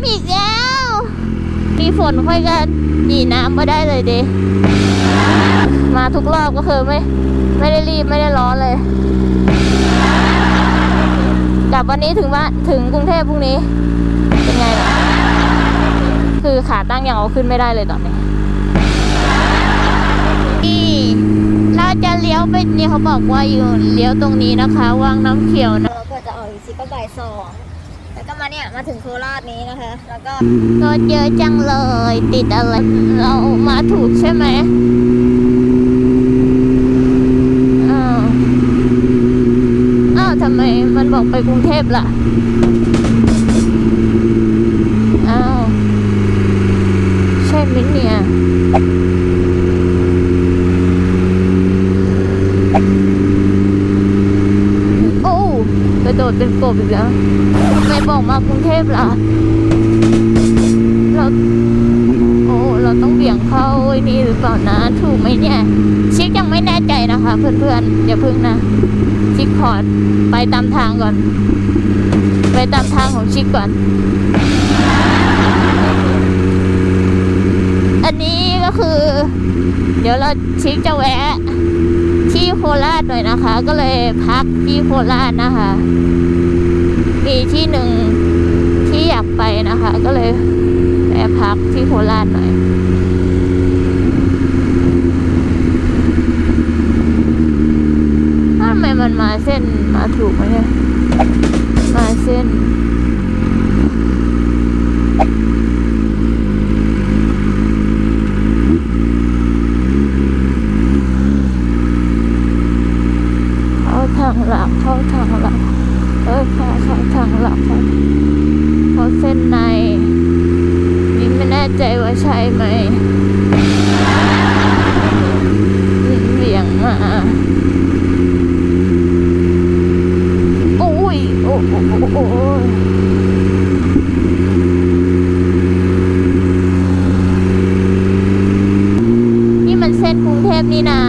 ำอีกแล้ว มีฝนค่อยกันหนีน้ำมาได้เลยเดมาทุกรอบก็คือไม่ ไม่ได้รีบไม่ได้ร้อนเลยกลับวันนี้ถึงว่าถึงกรุงเทพพรุ่งนี้ เป็นไงล่ะคือขาตั้งยังเอาขึ้นไม่ได้เลยตอนนี้นี่เราจะเลี้ยวไปนี่เขาบอกว่าอยู่เลี้ยวตรงนี้นะคะวางน้ำเขียวนะเราก็จะออกอีกทีก็บ่ายสอง แล้วก็มาเนี่ยมาถึงโคราชนี้นะคะ แล้วก็รถเยอะจังเลย ติดอะไร เรามาถูกใช่ไหมอ้าวอ้าวทำไมมันบอกไปกรุงเทพล่ะอ้าวใช่ไหมเนี่ย โอ้กระ โดดเป็นกบอีกแล้วทำไมบอกมากรุงเทพล่ะ เรา โอ้ เราต้องเบี่ยงเข้าไอ้นี่หรือเปล่านะ ถูกไหมเนี่ย ชิคยังไม่แน่ใจนะคะ เพื่อนๆ อย่าพึ่งนะ ชิคขอไปตามทางก่อน ไปตามทางของชิคก่อน อันนี้ก็คือ เดี๋ยวเราชิคจะแวะ โคราชหน่อยนะคะ ก็เลยพักที่โคราชนะคะ มีที่หนึ่งที่อยากไปนะคะ ก็เลยแวะพักที่โคราชหน่อยทำไมมันมาเส้นมาถูกไหมเนี่ยมาเส้น เข้าทางหลักเข้าทางหลักเอ้ยเข้าเข้าทางหลักเข้าเข้าเส้นใน นี่ไม่แน่ใจว่าใช่ไหมเบี่ยงมาโอ้ยโอ้โอ้โอ้โอ้ยนี่มันเส้นกรุงเทพนี่นา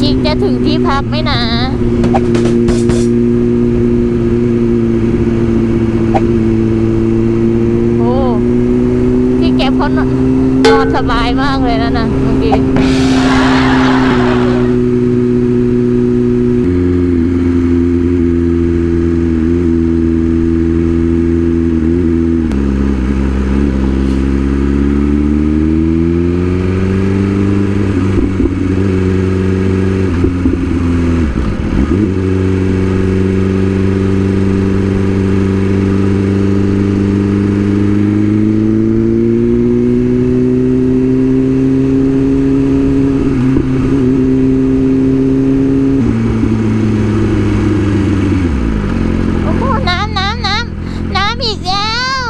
ชิคจะถึงที่พักไหมนะ โอ้พี่แก เขานอนนอนสบายมากเลยนะนะเมื่อกี้โอ้โหน้ำน้ำน้ำน้ำอีกแล้ว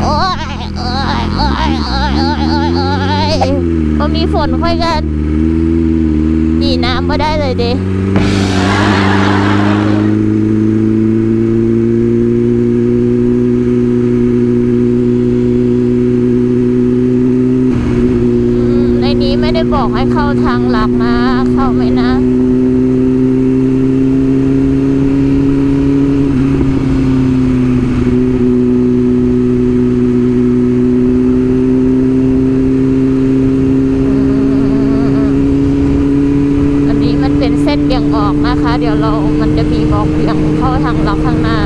โอ้ยโอ้ยโอ้ยโอ้ยโอ้ยโอ้ยโอ้ยพอมีฝนค่อยกันหนีน้ำมาได้เลยเดอืมในนี้ไม่ได้ บอกให้เข้าทางหลักนะ เข้าไหมนะอันนี้มันเป็นเส้นเบี่ยงออกนะคะ เดี๋ยวเรามันจะมีบอกเบี่ยงเข้าทางเราข้างหน้า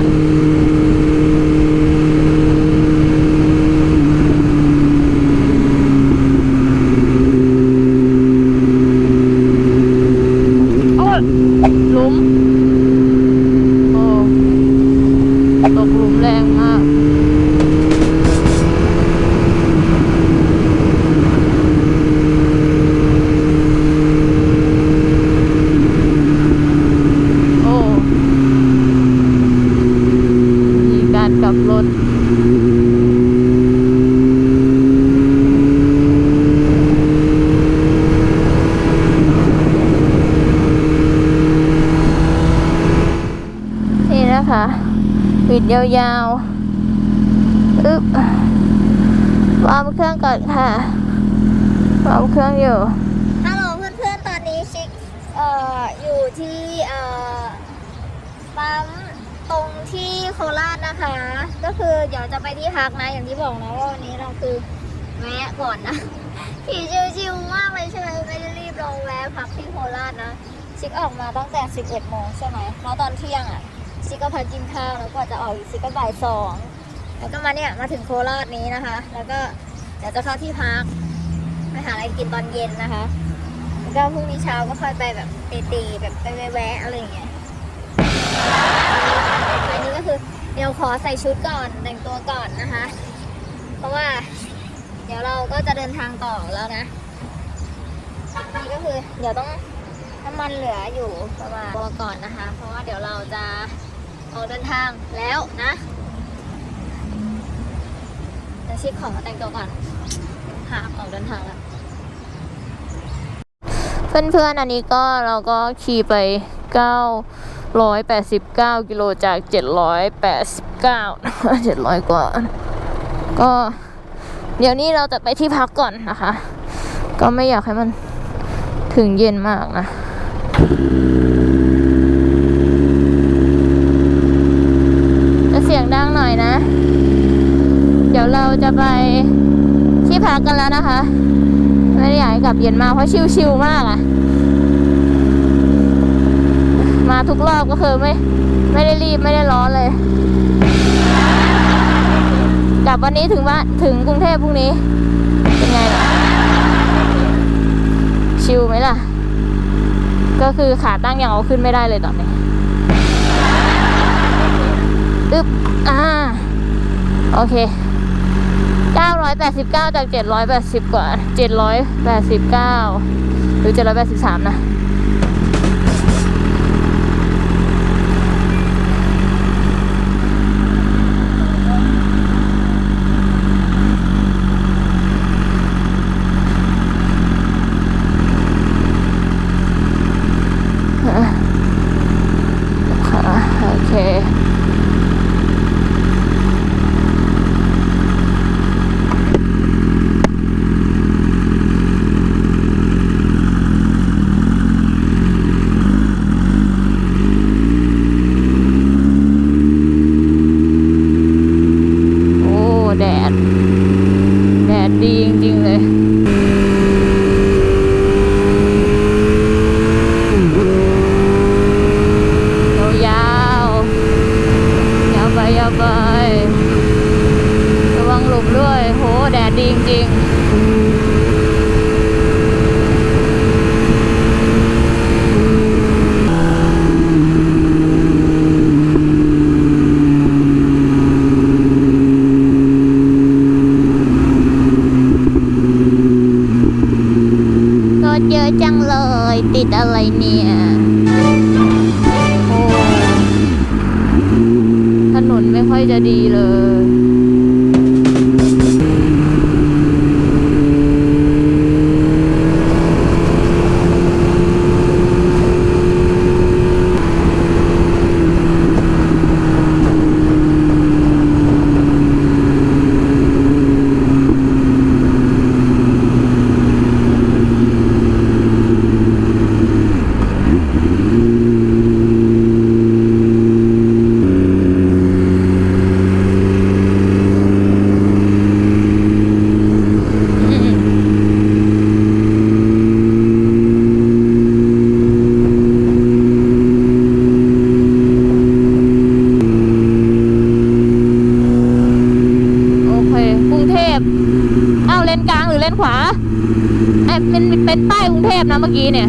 โอ้ยหลุม โอ้ตกหลุมแรงมาก โอ้ มีการกลับรถ นี่นะคะปิด ยาวๆอึ๊บวางเครื่องก่อนค่ะวางเครื่องอยู่ฮัลโหลเพื่อนๆตอนนี้ชิคเอ่ออยู่ที่เอ่อปั๊มตรงที่โคราชนะคะ ก็คือเดี๋ยวจะไปที่พักนะอย่างที่บอกนะว่าวันนี้เราคือแวะก่อนนะขี่ชิวๆมากเลยใช่ไหมไม่ได้รีบลงแวะพักที่โคราชนะชิคออกมาตั้งแต่ 11โมงใช่ไหมแล้วตอนเที่ยงอะ ชิคก็พักกินข้าวแล้วก็จะออกอีกชิคก็บ่ายสองแล้วก็มาเนี่ยมาถึงโคราชนี้นะคะ แล้วก็เดี๋ยวจะเข้าที่พักไปหาอะไรกินตอนเย็นนะคะแล้วก็พรุ่งนี้เช้าก็ค่อยไปแบบตีๆแบบไปแวะๆอะไรอย่างเงี้ยอันนี้ก็คือเดี๋ยวขอใส่ชุดก่อนแต่งตัวก่อนนะคะ เพราะว่า เดี๋ยวเราก็จะเดินทางต่อแล้วนะนี่ก็คือเดี๋ยวต้องน้ำมันเหลืออยู่ประมาณตัวก่อนนะคะ เพราะว่าเดี๋ยวเราจะ ออกเดินทางแล้วนะเดี๋ยวชิคของแต่งตัวก่อน หาออกเดินทางแล้วเพื่อนๆ อันนี้ก็เราก็ขี่ไป 989 กิโลจาก 789 700 กว่า ก็ เดี๋ยวนี้เราจะไปที่พักก่อนนะคะ ก็ไม่อยากให้มันถึงเย็นมากนะเสียงดังหน่อยนะ เดี๋ยวเราจะไปที่ พักกันแล้วนะคะ ไม่ได้อยากให้กลับเย็นมากเพราะชิวๆมากอะมาทุกรอบก็คือไม่ไม่ได้รีบไม่ได้ร้อนเลย กลับวันนี้ถึงว่านถึงกรุงเทพพรุ่งนี้ เป็นไงล่ะ ชิลไหมล่ะ ก็คือขาตั้งยังเอาขึ้นไม่ได้เลยตอนนี้อึ๊บอ่าโอเค 989 จาก 780 กว่า 789 หรือ 783 นะค่ะโอเค โอ้ แดด แด ดดีจริงๆเลย ยาวๆ ยาวไปยาวไป ระวังหลุมด้วย โห แดดดีจริงๆรถเยอะจังเลย ติดอะไรเนี่ย โอ้ ถนนไม่ค่อยจะดีเลย โอเค กรุงเทพ เอ้าเลนกลางหรือเลน ขวาไอ้เป็นเป็นป้ายกรุงเทพนะเมื่อกี้เนี่ย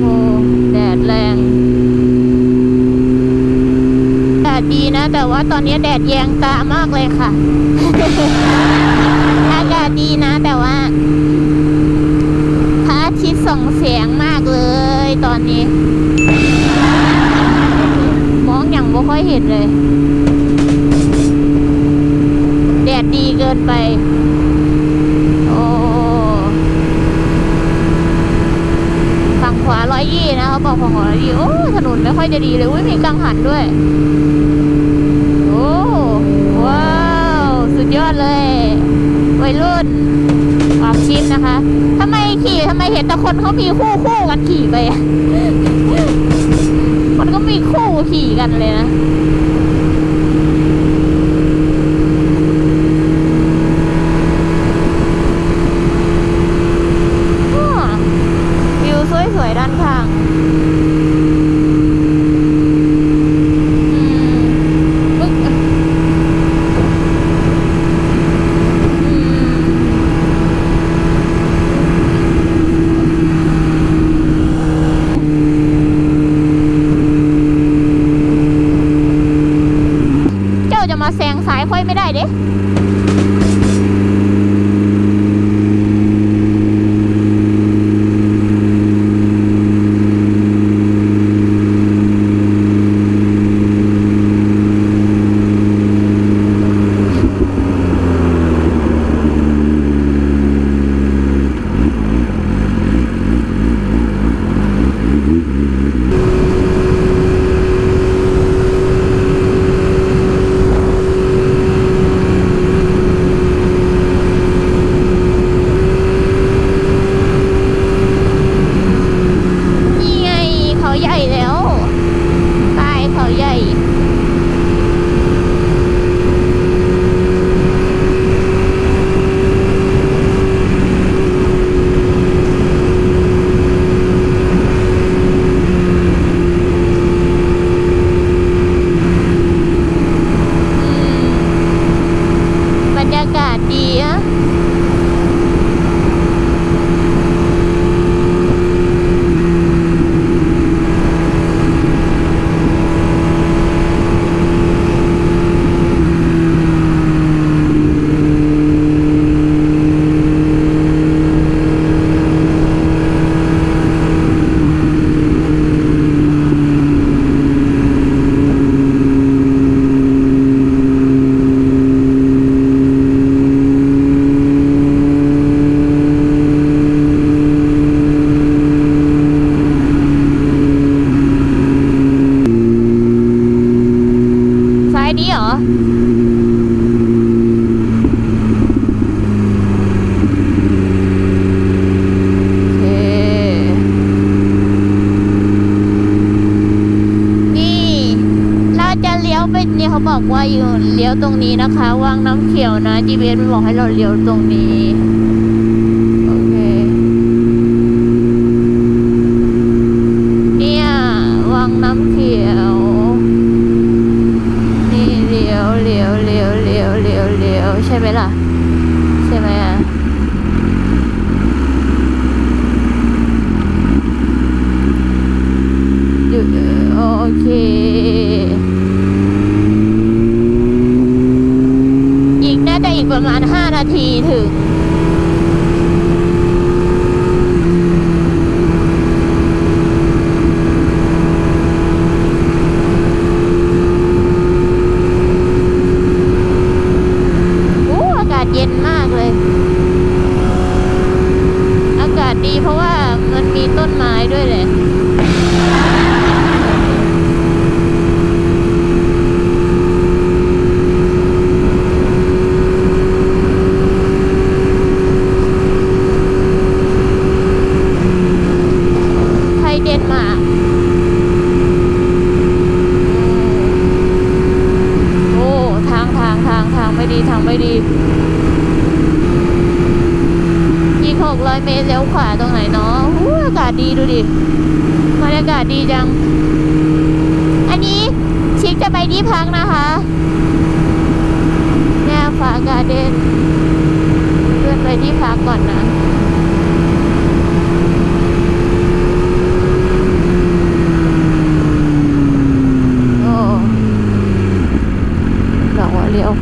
โอ้แดดแรงแดดดีนะแต่ว่าตอนนี้แดดแยงตามากเลยค่ะ อากาศดีนะ แต่ว่าพระอาทิตย์ส่องแสงมากเลย ตอนนี้ มองอย่างไม่ค่อยเห็นเลย แดดดีเกินไป โอ้ฝั่งขวาร้อยยี่นะเขาบอกฝั่งขวาร้อยี่โอ้ ถนนไม่ค่อยจะดีเลยอุ้ยมีกังหันด้วย โอ้ว้าว สุดยอดเลย วัยรุ่นออกชิปนะคะทำไม ขี่ทำไมเห็นแต่คนเขามีคู่คู่กันขี่ไป มันก็มีคู่ขี่กันเลยนะวิวสวยๆด้านข้างากาศดีอะ ไปนี่เขาบอกว่าอยู่เลี้ยวตรงนี้นะคะ ว่างน้ำเขียวนะจีเบสมันบอกให้เราเลี้ยวตรงนี้ ร้อยเมตรเลี้ยวขวาตรงไหนเนาะอากาศดีดูดิบรรยากาศดีจัง อันนี้ชิคจะไปที่พักนะคะแม่ฟ้าการ์เดนเลื่อนไปที่พักก่อนนะ